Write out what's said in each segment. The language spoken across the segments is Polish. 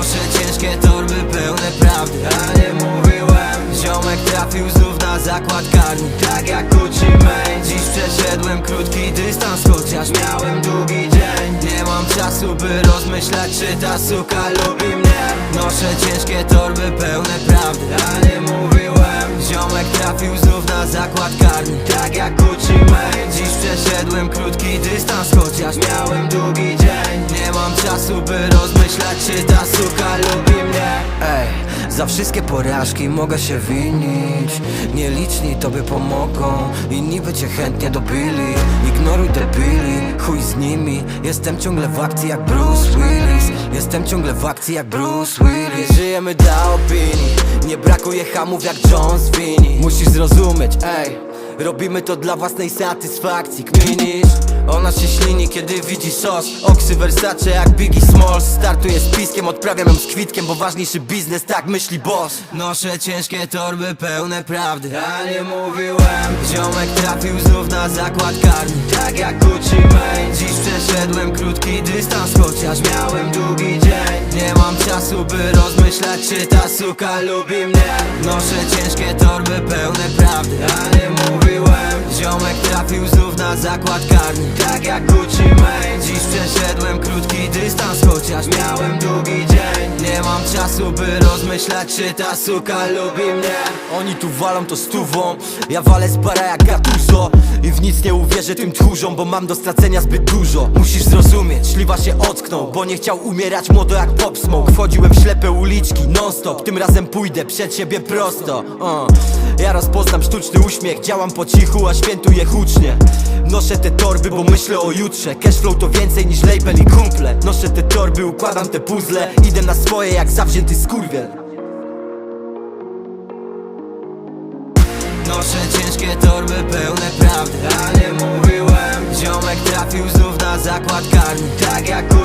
Noszę ciężkie torby pełne prawdy. A nie mówiłem Ziomek trafił znów na zakład karny. Tak jak Gucci Mane Dziś przeszedłem krótki dystans Chociaż miałem długi dzień. Nie mam czasu by rozmyślać Czy ta suka lubi mnie. Noszę ciężkie torby pełne prawdy trafił znów na zakład karny. Tak jak Gucci Mane Dziś przeszedłem krótki dystans Chociaż miałem długi dzień. Nie mam czasu by rozmyślać Czy ta suka lubi mnie. Ej, za wszystkie porażki mogę się winić. Nieliczni tobie pomogą Inni by cię chętnie dobili. Ignoruj debili, chuj z nimi. Jestem ciągle w akcji jak Bruce Willis Jestem ciągle w akcji jak Bruce Willis. Żyjemy dla opinii. Nie brakuje hamów jak John Vini Musisz zrozumieć, ej Robimy to dla własnej satysfakcji, kminisz Ona się ślini, kiedy widzi sos. Oksy Versace jak Biggie Smalls. Startuję z piskiem, odprawiam ją z kwitkiem Bo ważniejszy biznes, tak myśli boss. Noszę ciężkie torby pełne prawdy. A nie mówiłem Ziomek trafił znów na zakład karny. Tak jak Gucci Mane Dziś przeszedłem krótki dystans Chociaż miałem długi mam czasu by rozmyślać Czy ta suka lubi mnie. Noszę ciężkie torby pełne prawdy A nie mówiłem Ziomek trafił znów na zakład karny. Tak jak Gucci Mane Dziś przeszedłem krótki dystans Chociaż miałem długi dzień czasu by rozmyślać Czy ta suka lubi mnie. Oni tu walą to stówą Ja walę z bara jak Gattuso I w nic nie uwierzę tym tchórzom Bo mam do stracenia zbyt dużo. Musisz zrozumieć, śliwa się ocknął Bo nie chciał umierać młodo jak Pop Smoke. Wchodziłem w ślepe uliczki non stop Tym razem pójdę przed siebie prosto uh. Ja rozpoznam sztuczny uśmiech Działam po cichu, a świętuję hucznie. Noszę te torby, bo myślę o jutrze. Cashflow to więcej niż label i kumple. Noszę te torby, układam te puzzle. Idę na swoje jak zawzięty skurwiel. Noszę ciężkie torby pełne prawdy A nie mówiłem. Ziomek trafił znów na zakład karny. Tak jak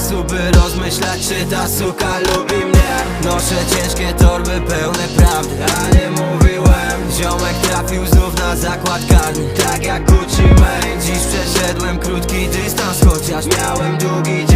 czasu by rozmyślać Czy ta suka lubi mnie. Noszę ciężkie torby pełne prawdy. A nie mówiłem. Ziomek trafił znów na zakład karny. Tak jak Gucci Mane. Dziś przeszedłem krótki dystans Chociaż miałem długi